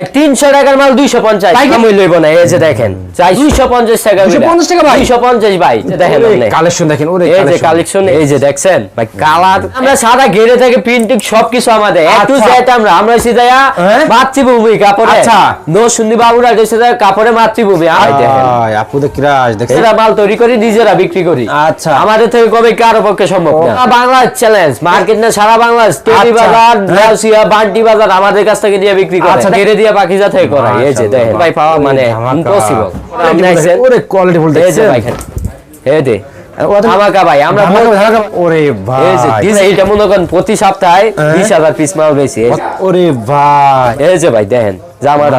তিনশো টাকার মাল দুইশো পঞ্চাশ? আমি লইব না এই যে দেখেন চাই দুইশো পঞ্চাশ টাকা 250 টাকা ভাই? দুইশো পঞ্চাশ ভাই দেখেন। কালেকশন দেখেন ওরে এই যে কালেকশন এই যে দেখছেন ভাই কালার আমরা সাদা ঘেরে থেকে প্রিন্টিং সবকিছু আমাদের একটু আচ্ছা। যেতে আমরা আমরা সিধায়া হ্যাঁ? মাতৃভূমি কাপড়ে আচ্ছা। নো সুন্দি বাবুরা তার কাপড়ে মাতৃভূমি আর দেখেন আপুদের এরা মাল তৈরি করি নিজেরা বিক্রি করি আচ্ছা। আমাদের থেকে কবে কারও পক্ষে সম্ভব না বাংলার চ্যালেঞ্জ মার্কেট না সারা বাংলাদেশ টেরি আচ্ছা। বাজার হ্যাঁ। বান্টি বাজার আমাদের কাছ থেকে নিয়ে বিক্রি করে আচ্ছা। দিয়ে পাখিজা থেকে করা এই যে দেখেন। ভাই পাওয়া মানে ইম্পসিবল ওরে কোয়ালিটি ফুল এই দে ধামাকা ভাই আমরা। ওরে ভাই। এটা মনে করেন প্রতি সপ্তাহে হ্যাঁ। বিশ হাজার পিস মাল বেশি ওরে ভাই। এই যে ভাই দেখেন জামাটা।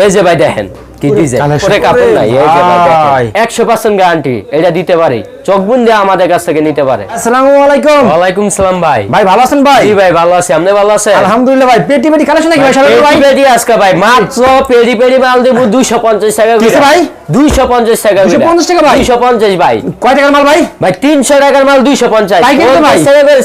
এই যে ভাই দেখেন। কি ডিজাইন collection। কাপড় নাই এই যে ভাই। ভাই। দেখেন। একশো পার্সেন্ট গ্যারান্টি এটা দিতে পারি। চোখ দিয়ে আমাদের কাছ থেকে নিতে পারে। আসসালামু আলাইকুম। ওয়ালাইকুম সালাম ভাই। ভাই ভালো আছেন ভাই? জি ভাই ভালো আছি। আপনি ভালো আছেন? আলহামদুলিল্লাহ ভাই। পেটি পেটি কালেকশন নাকি ভাই সবাই ভাই। পেটি পেটি আজকে ভাই মাত্র পেরি পেরি মাল দেবো দুইশো পঞ্চাশ টাকা কিসে ভাই? দুইশো পঞ্চাশ টাকা 250 টাকা ভাই? দুইশো পঞ্চাশ ভাই। কয় টাকার মাল ভাই? ভাই তিনশো টাকার মাল দুইশো পঞ্চাশ। পাইকারি তো ভাই?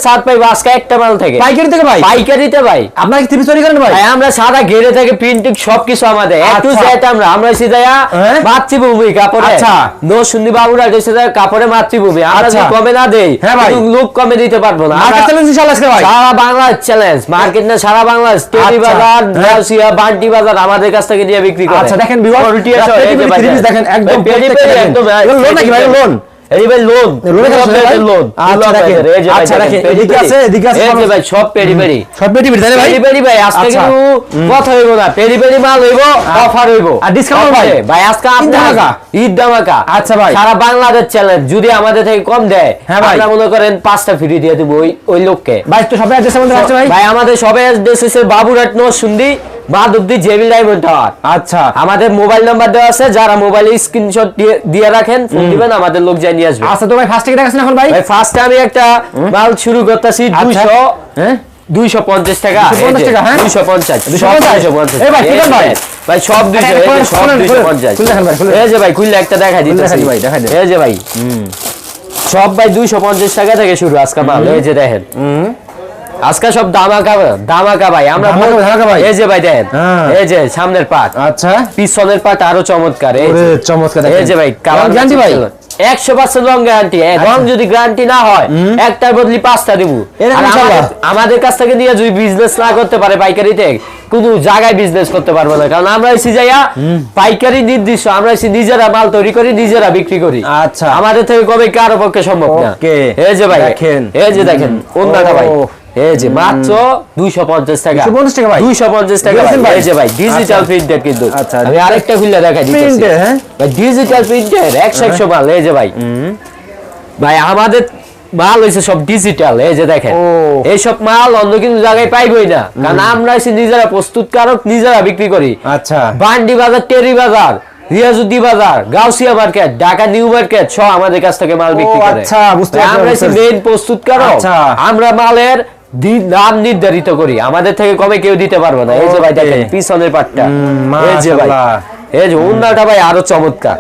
সাত পাইবো আজকে একটা মাল থেকে। পাইকারি থেকে ভাই? পাইকারিতে ভাই। আপনারা কি ত্রিপিস তৈরি করেন ভাই? ভাই আমরা সাদা ঘেরে থেকে প্রিন্টিং সবকিছু আমাদের। আচ্ছা। আমরা সিধায়া হ্যাঁ? মাতৃভূমি কাপড়ে আচ্ছা। নো সুন্দি বাবুরা গেছে তার কাপড়ে মাতৃভূমি আমরা আচ্ছা। যদি কমে না দেই হ্যাঁ লোক কমে দিতে পারব না মার্কেট চ্যালেঞ্জ ইনশাআল্লাহ ভাই সারা বাংলাদেশ চ্যালেঞ্জ মার্কেট না সারা বাংলাদেশ টেরি আচ্ছা। বাজার হ্যাঁ। বান্টি বাজার আমাদের কাছ থেকে নিয়ে বিক্রি করে আচ্ছা, দেখেন বিওয়ার রুটি আছে, দেখেন, একদম একদম লোন নাকি ভাই, লোন? এই ভাই লোন? লোন আচ্ছা। ভাই দেখেন, দেখেন, পেটি এদিকে আছে, এদিকে আছে, এই ভাই সব পেরি পেরি। সব পেটি পেটি ভাই? পেরি পেরি ভাই আজকে। কিন্তু কথা হইব না। পেরি পেরি মাল হইব অফার হইব। আর discount ভাই? ভাই আজকে ঈদ ঈদ ধামাকা। আচ্ছা ভাই। সারা বাংলাদেশ চ্যালেঞ্জ যদি আমাদের থেকে কম দেয় হ্যাঁ ভাই। মনে করেন পাঁচটা ফ্রি দিয়ে দেবো ওই ওই লোককে। ভাই তো সবাই অ্যাড্রেস আমাদের আছে ভাই? ভাই আমাদের সবাই অ্যাড্রেস হচ্ছে বাবুরহাট নো সুন্দি বাদুদ্দি জেবিল টাওয়ার আচ্ছা। আমাদের মোবাইল নাম্বার দেওয়া আছে যারা মোবাইলে স্ক্রিনশট দিয়ে রাখেন ফোন দিবেন আমাদের লোক জানিয়ে আসবে। আচ্ছা তো ভাই ফার্স্ট থেকে দেখাচ্ছেন এখন ভাই? ভাই ফার্স্টে আমি একটা মাল শুরু করতেছি আচ্ছা। হ্যাঁ? দুইশো পঞ্চাশ টাকা। 250 টাকা, হ্যাঁ? দুইশো পঞ্চাশ 250 এই ভাই, ঠিক আছে ভাই। ভাই সব সব খুলে ভাই, খুলে এই যে ভাই খুললে একটা দেখা দিতেছি। দেখান ভাই, দেখান। দেন। এই যে ভাই সব ভাই দুইশো পঞ্চাশ টাকা থেকে শুরু আজকে মাল। এই যে দেখেন। আজকে সব দামাকা দামাকা ভাই আমরা। এই যে ভাই দেখেন হ্যাঁ। এই যে সামনের পাট আচ্ছা পিছনের পাট আরও চমৎকার এই যে। চমৎকার এই যে ভাই কালার গ্যারান্টি ভাই একশো পার্সেন্ট রং গ্যারান্টি রং যদি গ্যারান্টি না হয় একটার বদলি পাঁচটা দিব। আমাদের- কাছ থেকে নিয়ে যদি বিজনেস না করতে পারে পাইকারিতে কোন জায়গায় বিজনেস করতে পারব না কারণ আমরা এসে যাইয়া পাইকারি নির্দিষ্ট আমরা এসে নিজেরা মাল তৈরি করি নিজেরা বিক্রি করি আচ্ছা। আমাদের থেকে কবে কারও পক্ষে সম্ভব না। এই যে ভাই দেখেন। এই যে দেখেন অন্যটা ভাই। এই যে মাত্র দুইশো পঞ্চাশ টাকা। 250 টাকা ভাই? দুইশো পঞ্চাশ টাকা? এই যে ভাই ডিজিটাল আচ্ছা। কিন্তু। আচ্ছা, আমি আরেকটা খুললে দেখা দিতেছি। Printed, হ্যাঁ? ভাই ডিজিটাল একশো একশো মাল এই যে ভাই। ভাই আমাদের মাল হয়েছে সব ডিজিটাল এই যে দেখেন। ও। এইসব মাল অন্য কিন্তু জায়গায় পাইবই না। কারণ আমরা এসে নিজেরা প্রস্তুতকারক নিজেরা বিক্রি করি। আচ্ছা। বান্ডি বাজার Terri Bazar Riazuddin Bazar Gausia market Dhaka new market সব আমাদের কাছ থেকে মাল বিক্রি করে। আচ্ছা, বুঝতে আমরা মেইন প্রস্তুতকারক। আচ্ছা। আমরা মালের দাম নির্ধারিত করি। আমাদের থেকে কমে কেউ দিতে পারবে না। এই যে ভাই দেখেন পিছনের পাটটা। এই যে ভাই। এই যে ভাই আরও চমৎকার।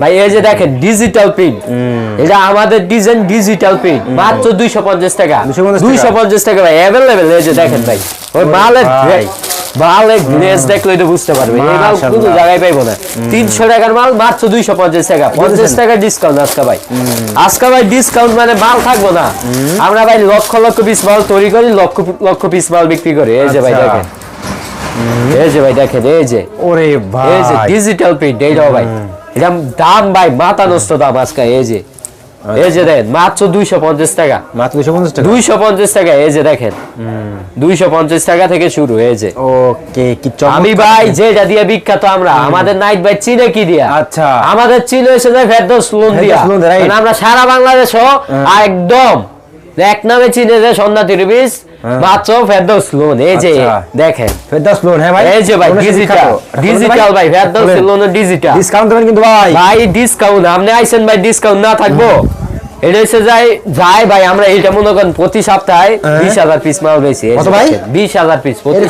ভাই এই যে দেখেন ডিজিটাল প্রিন্ট এটা আমাদের ডিজাইন ডিজিটাল প্রিন্ট মাত্র দুইশো পঞ্চাশ টাকা। 250 টাকা। দুইশো পঞ্চাশ টাকা ভাই অ্যাভেলেবেল এই যে দেখেন ভাই। ওই মালের। মালের গ্লেজ দেখলে এটা বুঝতে পারবে। এই মাল কোনো জায়গায় পাইবো না। তিনশো টাকার মাল মাত্র দুইশো পঞ্চাশ টাকা। পঞ্চাশ টাকা ডিসকাউন্ট আজকে ভাই। আজকে ভাই ডিসকাউন্ট মানে মাল থাকব না। আমরা ভাই লক্ষ লক্ষ পিস মাল তৈরি করি লক্ষ লক্ষ পিস মাল বিক্রি করি। এই যে ভাই আচ্ছা। দেখেন। এই যে ভাই দেখেন এই যে। ওরে ভাই এই যে ডিজিটাল প্রিন্ট এইটাও ভাই। এটা দাম ভাই মাথা নষ্ট দাম আজকে এই যে। এই যে দেখেন মাত্র দুইশো পঞ্চাশ টাকা। মাত্র দুশো পঞ্চাশ টাকা? দুইশো পঞ্চাশ টাকা এই যে দেখেন। দুইশো পঞ্চাশ টাকা থেকে শুরু এই যে। ওকে কি আমি ভাই যেটা দিয়ে বিখ্যাত আমরা আমাদের নাইট ভাই চিনে কি দিয়া? আচ্ছা। আমাদের চিনে এসে যায় ফেরদৌস লোন দিয়া। আমরা সারা বাংলাদেশও একদম এক নামে চিনে যায় সন্ধ্যা তিরিবিস মাত্র ফেরদৌস লোন এই যে আচ্ছা। দেখেন। ফেরদাউস লোন হ্যাঁ ভাই? এই যে ভাই ডিজিটাল ডিজিটাল ভাই ফেরদৌস লোনের ডিজিটাল ডিসকাউন্ট দেবেন কিন্তু ভাই। ভাই ডিসকাউন্ট আপনি আইছেন ভাই ডিসকাউন্ট না থাকব। এটা হচ্ছে যাই যায় ভাই আমরা এইটা মনে করেন প্রতি সপ্তাহে হ্যাঁ। বিশ হাজার পিস মাল বেশি ভাই? বিশ হাজার পিস প্রতি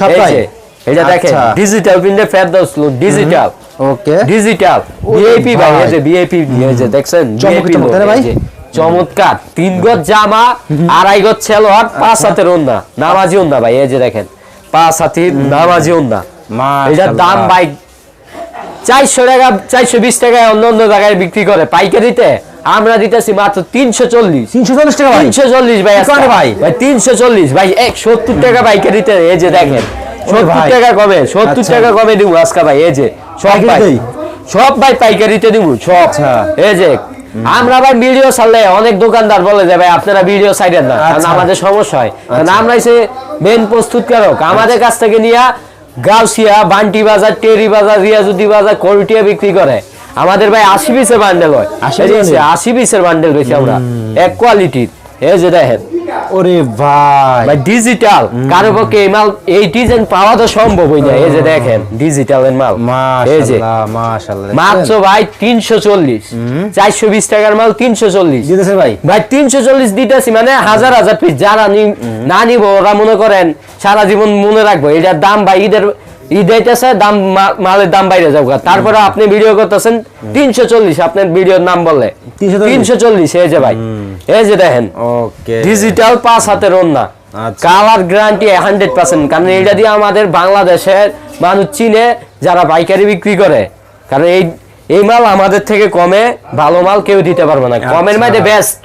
সপ্তাহে। এটা দেখেন আচ্ছা। Digital প্রিন্টে Ferdous lawn digital okay. Digital VIP ভাই। এই যে ভিআইপি এই যে দেখছেন ভাই। চমৎকার। তিন গজ জামা আড়াই গজ ছেলোয়ার পাঁচ হাতের ওন্না। নামাজি ওন্না ভাই এই যে দেখেন। পাঁচ হাতি নামাজি না এটার দাম ভাই চারশো টাকা চারশো বিশ টাকায় অন্য অন্য জায়গায় বিক্রি করে। পাইকারিতে আমরা দিতেছি মাত্র তিনশো চল্লিশ। তিনশো চল্লিশ টাকা ভাই। তিনশো চল্লিশ ভাই কি আজকে। করে ভাই? ভাই তিনশো চল্লিশ। ভাই এক সত্তর টাকা পাইকারিতে এই যে দেখেন। সত্তর টাকা কমে সত্তর আচ্ছা। টাকা কমে দিব আজকে ভাই? এই যে সব ভাই। সব ভাই পাইকারিতে দিব সব। আচ্ছা। এই যে আমরা ভাই ভিডিও ছাড়লে অনেক দোকানদার বলে যে ভাই আপনারা ভিডিও সাইডের না। কারণ আচ্ছা। আমাদের সমস্যা হয়। কারণ আচ্ছা। আমরা এসে মেন প্রস্তুতকারক আমাদের কাছ থেকে নিয়ে গাউসিয়া বান্টি বাজার টেরি বাজার রিয়াজুদ্দি বাজার কোরটিয়া বিক্রি করে। আমাদের ভাই আশি পিসের বান্ডেল হয়। 80 এই আশি পিসের বান্ডেল বেশি আমরা। এক কোয়ালিটির এই যে দেখেন। ওরে ভাই। ভাই ডিজিটাল কারও পক্ষে এই মাল এই ডিজাইন পাওয়া তো সম্ভব হই না। এই যে দেখেন মাল। এই যে মাশাআল্লাহ মাশাআল্লাহ। মাত্র ভাই তিনশো চল্লিশ। চারশো বিশ টাকার মাল তিনশো চল্লিশ। দিতেছে ভাই? ভাই তিনশো চল্লিশ দিতেছি মানে হাজার হাজার পিস যারা না নিব ওরা মনে করেন সারা জীবন মনে রাখব। এটার দাম ভাই ঈদের ঈদ আইতেছে দাম মালের দাম বাইরে যাব তারপরে আপনি ভিডিও করতেছেন তিনশো চল্লিশ আপনার ভিডিওর নাম বললে তিনশো চল্লিশ। এই যে ভাই। এই যে দেখেন। ডিজিটাল পাঁচ হাতের। কালার গ্যারান্টি হান্ড্রেড পার্সেন্ট কারণ এটা দিয়ে আমাদের বাংলাদেশের মানুষ চিনে যারা পাইকারি বিক্রি করে। কারণ এই এই মাল আমাদের থেকে কমে ভালো মাল কেউ দিতে পারবে না। কমের আচ্ছা। মধ্যে বেস্ট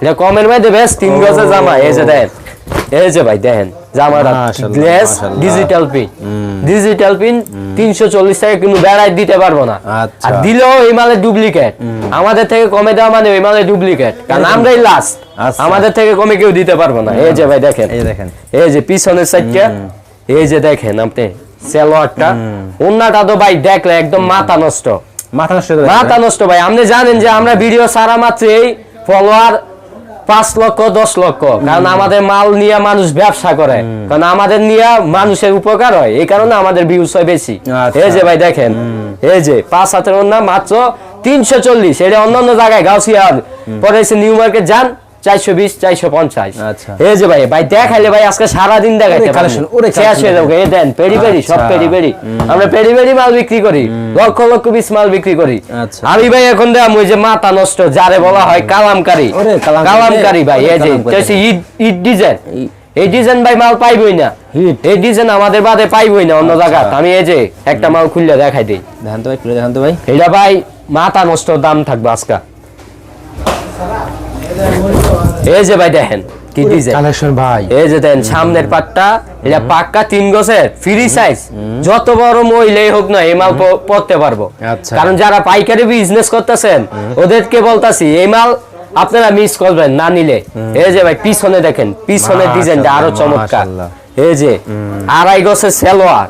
এটা কমের মধ্যে বেস্ট তিন গজের জামা। এই যে দেখেন। এই যে ভাই দেখেন জামাটা মাশাআল্লাহ, ডিজিটাল পিন ডিজিটাল পিন তিনশো চল্লিশ টাকা কিন্তু বেড়াই দিতে পারব না। আচ্ছা। আর দিলেও এই মালের ডুপ্লিকেট আমাদের থেকে কমে দেওয়া মানে ওই মালের ডুপ্লিকেট কারণ আমরাই লাস্ট আচ্ছা। আমাদের থেকে কমে কেউ দিতে পারব না। এই যে ভাই দেখেন। এই যে দেখেন। এই যে পিছনের সাইডটা এই যে দেখেন আপনি সালোয়ারটা। ওন্নাটা তো ভাই দেখলে একদম মাথা নষ্ট। মাথা নষ্ট মাথা নষ্ট ভাই। আপনি জানেন যে আমরা ভিডিও সারা মাত্রই ফলোয়ার পাঁচ লক্ষ দশ লক্ষ। কারণ আমাদের মাল নিয়ে মানুষ ব্যবসা করে। কারণ আমাদের নিয়ে মানুষের উপকার হয়। এই কারণে আমাদের ভিউজ হয় বেশি। আচ্ছা। এই যে ভাই দেখেন এই যে পাঁচ হাতের অন্য মাত্র তিনশো চল্লিশ। এটা অন্যান্য অন্য জায়গায় গাউসিয়ার। পরে এসে নিউ মার্কেট যান। চারশো বিশ চারশো পঞ্চাশ। আচ্ছা। এই যে ভাই ভাই দেখাইলে ভাই আজকে সারাদিন দেখাইতে ওরে collection, শেষ হয়ে যাবে। এই দেন পেরি পেরি সব আচ্ছা। পেরি পেরি। আমরা পেরি পেরি মাল বিক্রি করি। লক্ষ লক্ষ পিস মাল বিক্রি করি। আচ্ছা। আমি ভাই এখন দেখাম ওই যে মাথা নষ্ট যারে বলা হয় কালামকারি। কালামকারি। ভাই এই যে ঈদ ডিজাইন। এই ডিজাইন ভাই মাল পাইবই না। এই ডিজাইন আমাদের বাদে পাইবই না অন্য। জায়গা আমি এই যে একটা মাল খুললে দেখাই দিই। দেখান তো ভাই খুলে দেখান তো ভাই। এটা ভাই মাথা নষ্ট দাম থাকবে আজকা। এই যে ভাই দেখেন কি ডিজাইন কালেকশন ভাই। এই যে দেখেন সামনের পাটটা এটা পাক্কা তিন গোছের ফ্রি সাইজ যত বড় মহিলাই হোক না এই মাল পড়তে পারব। আচ্ছা। কারণ যারা পাইকারি বিজনেস করতেছেন ওদেরকে বলতাছি এই মাল আপনারা মিস করবেন না নিলে। এই যে ভাই পিছনে দেখেন পিছনের ডিজাইনটা আরও চমৎকার। এই যে আড়াই গছের সেলোয়ার।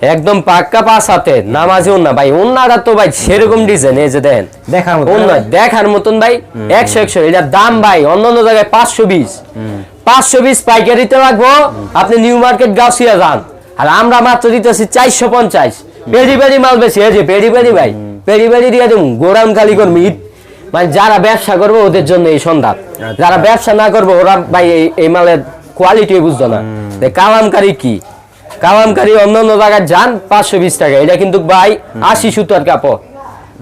একদম পাক্কা পাঁচ হাতে নামাজি উন্না। ভাই উন্নাটা তো ভাই সেরকম ডিজাইন এই যে দেখেন। দেখার মতো দেখার মতন ভাই একশো একশো। এটার দাম ভাই অন্য অন্য জায়গায় পাঁচশো বিশ। পাঁচশো বিশ পাইকারিতে রাখব আপনি নিউ মার্কেট গাছিয়া যান। আর আমরা মাত্র দিতেছি চারশো পঞ্চাশ। পেরি পেরি মাল বেশি এই যে পেরি পেরি ভাই। পেরি পেরি দিয়ে দেবো গোরাম খালি করব মানে যারা ব্যবসা করবে ওদের জন্য এই সন্ধ্যা যারা ব্যবসা না করবে ওরা ভাই এই- মালের কোয়ালিটি বুঝতো না। কালামকারি কি? কালামকারি অন্য অন্য জায়গায় যান পাঁচশো বিশ টাকা। এটা কিন্তু ভাই আশি সুতার কাপড়।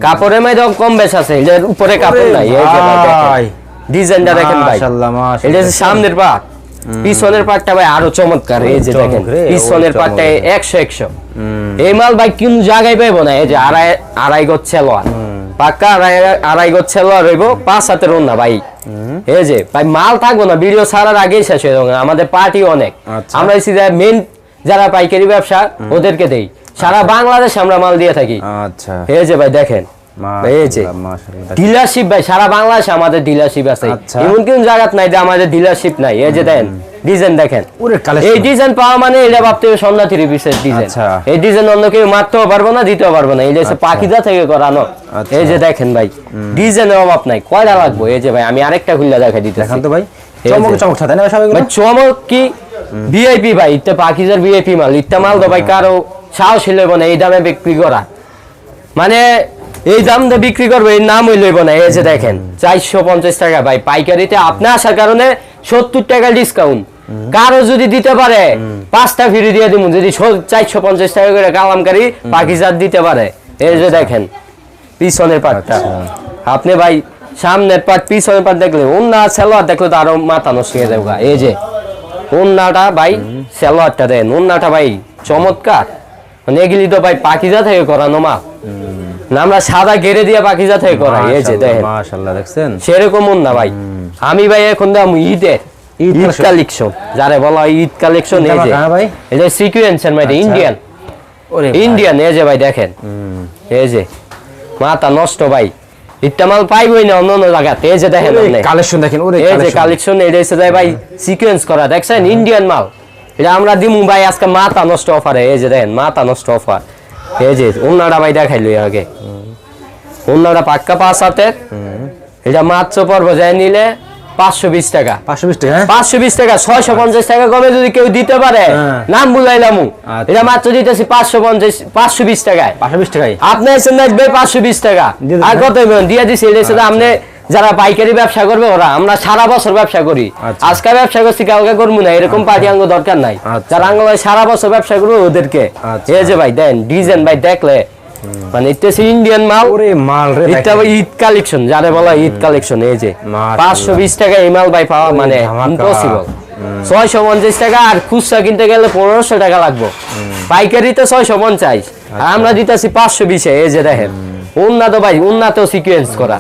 কাপড়ের মধ্যে কম বেশ আছে এটার উপরে কাপড় নাই। ডিজাইনটা দেখেন ভাই। এটা সামনের পাট পিছনের পাটটা ভাই আরও চমৎকার এই যে দেখেন। পিছনের পাটটা একশো একশো। এই মাল ভাই কোন জায়গায় পাইবো না এই যে আড়াই আড়াই গজ ছেলোয়ার পাক্কা আড়াই গজ ছেলোয়ার রইব পাঁচ হাতে রন্না ভাই। এই যে ভাই মাল থাকব না ভিডিও ছাড়ার আগেই শেষ হয়ে যাবে। আমাদের পার্টি অনেক। আচ্ছা। আমরা মেন যারা পাইকারি ব্যবসা ওদেরকে দেই। সারা বাংলাদেশে আমরা মাল দিয়ে থাকি। আচ্ছা। এই যে ভাই দেখেন। ডিলারশিপ ভাই সারা বাংলাদেশে আমাদের ডিলারশিপ আছে। আচ্ছা। এমন কোন জায়গাত নাই যে আমাদের ডিলারশিপ নাই। এই যে দেন ডিজাইন দেখেন। এই ডিজাইন পাওয়া মানে এটা ভাবতে সন্ধ্যা থ্রি পিসের ডিজাইন। আচ্ছা। এই ডিজাইন অন্য কেউ মারতেও পারব না দিতেও পারব না। এটা হচ্ছে পাখিজা থেকে করানো। আচ্ছা। এই যে দেখেন ভাই ডিজাইনের অভাব নাই। কয়টা লাগবো? এই যে ভাই আমি আরেকটা খুললে দেখা দিতে দেখান তো ভাই। এই চমক চমক সাথে। না সবাই ভাই চমক কি? ভিআইপি ভাই ইত্যা পাখিজার ভিআইপি মাল। ইত্যা মাল তো ভাই কারও সাহস না এই দামে বিক্রি করা। মানে এই দাম দিয়ে বিক্রি করব এই নাম ওই লইব না। এই যে দেখেন চারশো পঞ্চাশ টাকা। ভাই পাইকারিতে আপনি আসার কারণে সত্তর টাকা ডিসকাউন্ট কারও যদি দিতে পারে পাঁচটা ফ্রি দিয়ে দিব যদি চারশো পঞ্চাশ টাকা করে কালামকারি পাকিজার দিতে পারে। এই যে দেখেন পিছনের পাটটা। আপনি ভাই সামনের পাট পিছনের পাট দেখলে অন্য সেলোয়ার দেখলে তো আরও মাথা নষ্ট হয়ে যাবে এই যে উন্নাটা ভাই সেলোয়ারটা দেন। উন্নাটা ভাই চমৎকার। মানে এগুলি তো ভাই পাখিজা থেকে করানো মা। না আমরা সাদা গেরে দিয়ে পাখিজা থেকে করাই এই যে দেখেন। মাশাআল্লাহ দেখছেন? সেরকম না ভাই। আমি ভাই এখন দাম ঈদের ঈদ। কালেকশন। যারে বলা হয় ঈদ কালেকশন এই যে। হ্যাঁ ভাই? এই যে সিকুয়েন্সের মধ্যে। ইন্ডিয়ান ওরে ইন্ডিয়ান এই যে ভাই দেখেন। এই যে মাথা নষ্ট ভাই। ইটটা মাল পাইবই না অন্য অন্য জায়গাতে এই যে দেখেন। কালেকশন দেখেন ওরে এই যে কালেকশন। এই এসে যায় ভাই সিকোয়েন্স করা। দেখছেন? ইন্ডিয়ান মাল। এটা আমরা দিমু ভাই আজকে মাথা নষ্ট অফারে এই যে দেখেন মাথা নষ্ট অফার। এই যে অন্যটা ভাই দেখাইলো আগে। অন্যটা পাক্কা পাঁচ হাতের। এটা মাত্র পর্ব যায় নিলে পাঁচশো বিশ টাকা। পাঁচশো বিশ টাকা? পাঁচশো বিশ টাকা ছয়শো পঞ্চাশ টাকা কমে যদি কেউ দিতে পারে হ্যাঁ। নাম বুঝাইলাম আচ্ছা। এটা মাত্র দিতেছি পাঁচশো পঞ্চাশ পাঁচশো বিশ টাকায়। পাঁচশো বিশ টাকাই আপনি এসে নেবে পাঁচশো বিশ টাকা। আর? কত দিয়ে দিছি এটা আপনি যারা পাইকারি ব্যবসা করবে ওরা আমরা সারা বছর ব্যবসা করি। আচ্ছা। আজকে ব্যবসা করছি কালকে করব না এরকম পার্টি আঙ্গ দরকার নাই। আচ্ছা। যারা আঙ্গ ভাই সারা বছর ব্যবসা করবে ওদেরকে। আচ্ছা। এই যে ভাই দেন ডিজাইন ভাই দেখলে। মানে এটা ইন্ডিয়ান মাল। ওরে মাল রে এটা ঈদ কালেকশন যারা বলা ঈদ কালেকশন এই যে। মাশাআল্লাহ। পাঁচশো বিশ টাকা এই মাল ভাই পাওয়া মানে ইম্পসিবল ছয়শো পঞ্চাশ টাকা আর খুচরা কিনতে গেলে পনেরোশো টাকা লাগবে। পাইকারিতে ছয়শো পঞ্চাশ। আচ্ছা। আর আমরা দিতেছি পাঁচশো বিশে এই যে দেখেন। উন্নত ভাই উন্নত সিকুয়েন্স করা।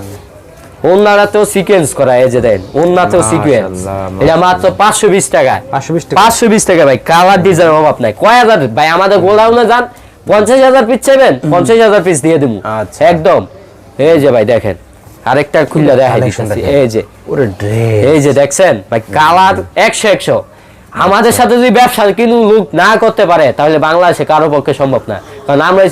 উন্নাতেও সিকুয়েন্স করা এই যে দেখেন উন্নাতেও সিকুয়েন্স এটা মাত্র পাঁচশো বিশ টাকা। পাঁচশো বিশ টাকা। পাঁচশো বিশ টাকা ভাই কালার ডিজাইন অভাব নাই। কয় হাজার? ভাই আমাদের গোলাউনে যান পঞ্চাশ হাজার পিস চাইবেন পঞ্চাশ হাজার পিস দিয়ে দেবো আচ্ছা। একদম। এই যে ভাই দেখেন আরেকটা খুললে দেখাই দেখেন। এই যে। ওরে ড্রেস এই যে দেখছেন ভাই কালার একশো একশো। আমাদের সাথে যদি ব্যবসা কিন্তু লোক না করতে পারে তাহলে বাংলাদেশে কারও পক্ষে সম্ভব না। কারণ আমরা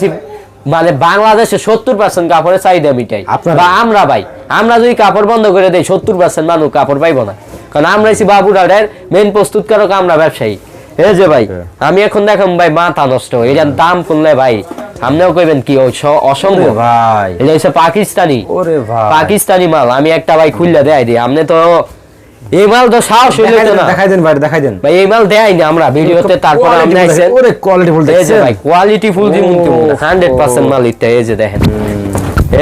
মানে বাংলাদেশে সত্তর পার্সেন্ট কাপড়ের চাহিদা মিটাই? বা আমরা ভাই আমরা যদি কাপড় বন্ধ করে দেই সত্তর পার্সেন্ট মানুষ কাপড় পাইবো না। কারণ আমরা এসে বাবুরাডের মেন প্রস্তুতকারক আমরা ব্যবসায়ী। এই যে ভাই আমি এখন দেখাম ভাই মাথা নষ্ট। এটার দাম করলে ভাই আপনিও কইবেন কি অসম্ভব। ভাই। এটা হচ্ছে পাকিস্তানি। ওরে ভাই। পাকিস্তানি মাল আমি একটা ভাই খুললে দেয় দিই। আপনি তো এই মাল তো সাহস হইল না। দেখাই দেন ভাই দেখাই দেন। ভাই এই মাল দেয় না আমরা ভিডিওতে তারপর আপনি আইছেন ওরে কোয়ালিটি ফুল দেখছেন। ভাই কোয়ালিটি ফুল দিমু ও, হান্ড্রেড পার্সেন্ট মাল ইটা এই যে দেখেন।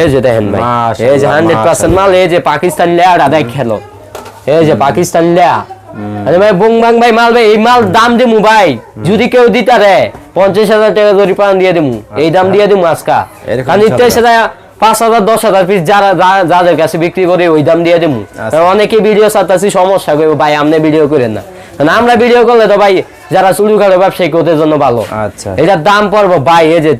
এই যে দেখেন ভাই এই যে হান্ড্রেড পার্সেন্ট মাল এই যে পাকিস্তান লেয়াটা দেখ খেলো। এই যে পাকিস্তান লেয়া আরে ভাই বুং বাং ভাই মাল ভাই এই মাল দাম দিমু ভাই। যদি কেউ দিতা রে পঞ্চাশ হাজার টাকা জরিপান দিয়ে দিমু। এই দাম দিয়ে দিমু আজকা। কারণ ইত্যা এসে পাঁচ হাজার দশ হাজার পিস যারা যাদের কাছে বিক্রি করে ওই দাম দিয়ে দিমু। আচ্ছা। অনেকে ভিডিও চাচ্ছি সমস্যা করব ভাই আপনি ভিডিও করেন না। আমরা ভিডিও করলে তো ভাই যারা চুরি করে ব্যবসায়ী ওদের জন্য ভালো। আচ্ছা। এটার দাম পড়ব ভাই এই যে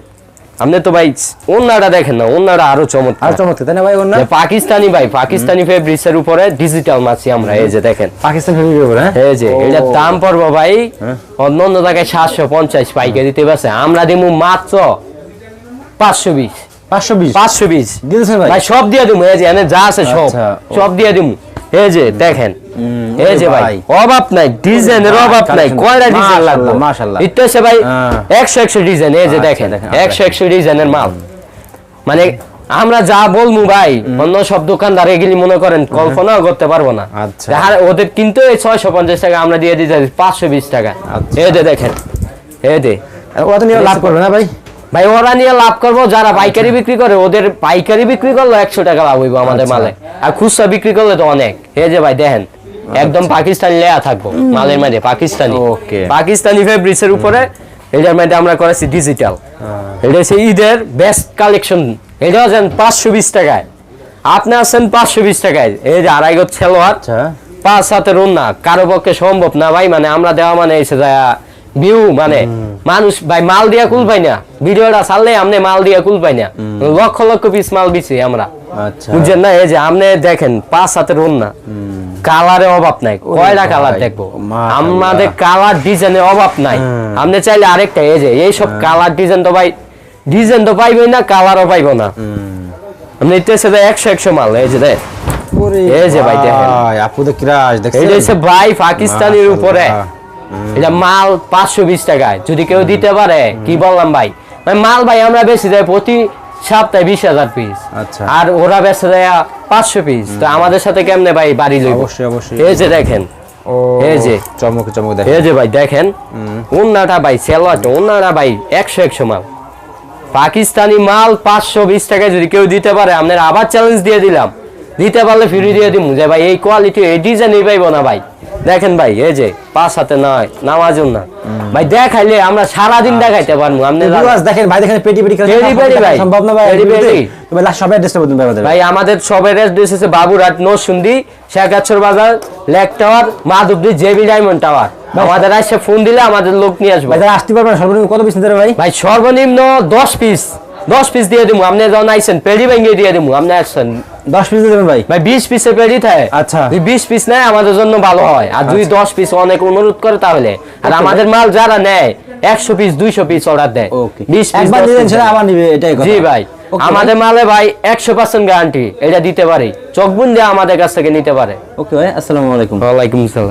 আপনি তো ভাই অন্যটা দেখেন না অন্যটা আরও আর চমৎকার চমৎকার তাই না ভাই যে পাকিস্তানি ভাই পাকিস্তানি ফেব্রিক্স এর উপরে ডিজিটাল মাছি আমরা এই যে দেখেন। পাকিস্তান ফেব্রিক উপরে হ্যাঁ? এই যে ও। এটার দাম পড়ব ভাই হ্যাঁ। অন্য অন্য জায়গায় সাতশো পঞ্চাশ পাইকারি দিতে পারছে। আমরা দিমু মাত্র পাঁচশো বিশ। পাঁচশো বিশ? পাঁচশো বিশ। দিয়েছেন ভাই? ভাই সব দিয়ে দিমু এই যে এনে যা আছে সব। আচ্ছা, সব দিয়ে দিমু। এই যে দেখেন এই যে ভাই। অভাব নাই ডিজাইনের অভাব নাই কয়টা ডিজাইন লাগবে? মাশাআল্লাহ, ভাই হ্যাঁ। একশো একশো ডিজাইন এই যে আচ্ছা, দেখেন দেখেন, একশো একশো ডিজাইনের মাল। মানে আমরা যা বলব ভাই অন্য সব দোকানদার এগুলি মনে করেন কল্পনাও করতে পারব না। আচ্ছা। ওদের কিন্তু এই ছয়শো পঞ্চাশ টাকা আমরা দিয়ে দিতে পাঁচশো বিশ টাকা। আচ্ছা। এই দেখেন এই দে লাভ করবে না ভাই? ভাই ওরা নিয়ে লাভ করব যারা পাইকারি বিক্রি করে ওদের পাইকারি বিক্রি করলে একশো টাকা লাভ হইব আমাদের আচ্ছা। মালে। আর খুচরা বিক্রি করলে তো অনেক। এই যে ভাই দেখেন একদম পাকিস্তানি লেয়া থাকব মালের মধ্যে পাকিস্তানি. পাকিস্তানি ফেব্রিক্সের উপরে এটার মধ্যে আমরা করেছি ডিজিটাল। এটা হচ্ছে ঈদের বেস্ট কালেকশন এটা হচ্ছেন পাঁচশো বিশ টাকায়। আপনি আছেন পাঁচশো বিশ টাকায়। এই যে আড়াই গজ খেলোয়াড় আচ্ছা। পাঁচ হাতের না কারও পক্ষে সম্ভব না ভাই মানে আমরা দেওয়া মানে এসে যায় ভিউ মানে মানুষ ভাই মাল দিয়া কুল পাই না। ভিডিওটা ছাড়লে আমনে মাল দিয়া কুল পাই না। লক্ষ লক্ষ পিস মাল বিছি আমরা। আচ্ছা। বুঝছেন না? এই যে আপনি দেখেন পাঁচ হাতের না কালারে অভাব নাই। কয়টা কালার দেখব? আমাদের কালার ডিজাইনের অভাব নাই। আপনি চাইলে আরেকটা এই যে এই সব কালার ডিজাইন তো ভাই ডিজাইন তো পাইবেই না কালারও পাইবো না। আপনি ইতে এসে একশো একশো মাল এই যে দেখ। এই যে ভাই দেখেন। ভাই আপু তো কিরাজ দেখছেন? এটা হচ্ছে ভাই পাকিস্তানের উপরে। এটা মাল পাঁচশো বিশ টাকায়। যদি কেউ দিতে পারে কি বললাম ভাই? ভাই মাল ভাই আমরা বেশি দেয় প্রতি সপ্তাহে বিশ হাজার পিস আচ্ছা। আর ওরা বেচে দেয় পাঁচশো পিস তো আমাদের সাথে কেমনে ভাই বাড়ি লইব? অবশ্যই, অবশ্যই। এই যে দেখেন। এই যে। চমক চমক দেখেন। এই যে ভাই দেখেন। উন্নাটা ভাই একশো একশো মাল। পাকিস্তানি মাল পাঁচশো বিশ টাকায় যদি কেউ দিতে পারে আপনার আবার চ্যালেঞ্জ দিয়ে দিলাম। দিতে পারলে ফ্রি দিয়ে দিব যে ভাই এই কোয়ালিটি এই ডিজাইন পাইব না ভাই। দেখেন ভাই এই যে পাঁচ হাতে নয় নামাজুন না। ভাই দেখাইলে আমরা সারাদিন দেখাইতে পারব। আপনি দেখেন ভাই দেখেন পেটি পেটি পেটি পেটি ভাই। সম্ভব না ভাই। পেটি পেটি। ভাই লাস্ট সবাই অ্যাড্রেসটা বলুন ভাই ভাই আমাদের সবের অ্যাড্রেস হচ্ছে বাবুরহাট নরসুন্দি শেখাচ্ছর বাজার lake tower Madhabdi JB diamond tower. আমাদের আসে ফোন দিলে আমাদের লোক নিয়ে আসবে। ভাই আসতে পারবেন সর্বনিম্ন কত পিস নিতে ভাই? ভাই সর্বনিম্ন দশ পিস দশ পিস দিয়ে দিবো আপনি যখন আইসেন পেড়ি ভেঙে দিয়ে দিবো আপনি আসছেন। দশ পিস দেবেন ভাই? ভাই বিশ পিসে পেড়ি থাকে আচ্ছা। যদি বিশ পিস নেয় আমাদের জন্য ভালো হয়। আর যদি দশ পিস অনেক অনুরোধ করে তাহলে। আর আমাদের মাল যারা নেয় একশো পিস দুইশো পিস অর্ডার দেয়। ওকে বিশ পিস একবার নিলেন সেটা আবার নিবে এটাই কথা। জি ভাই। আমাদের মালে ভাই একশো পার্সেন্ট গ্যারান্টি এটা দিতে পারি। চোখ বুন দিয়ে আমাদের কাছ থেকে নিতে পারে। ওকে ভাই আসসালামু আলাইকুম। ওয়ালাইকুম সালাম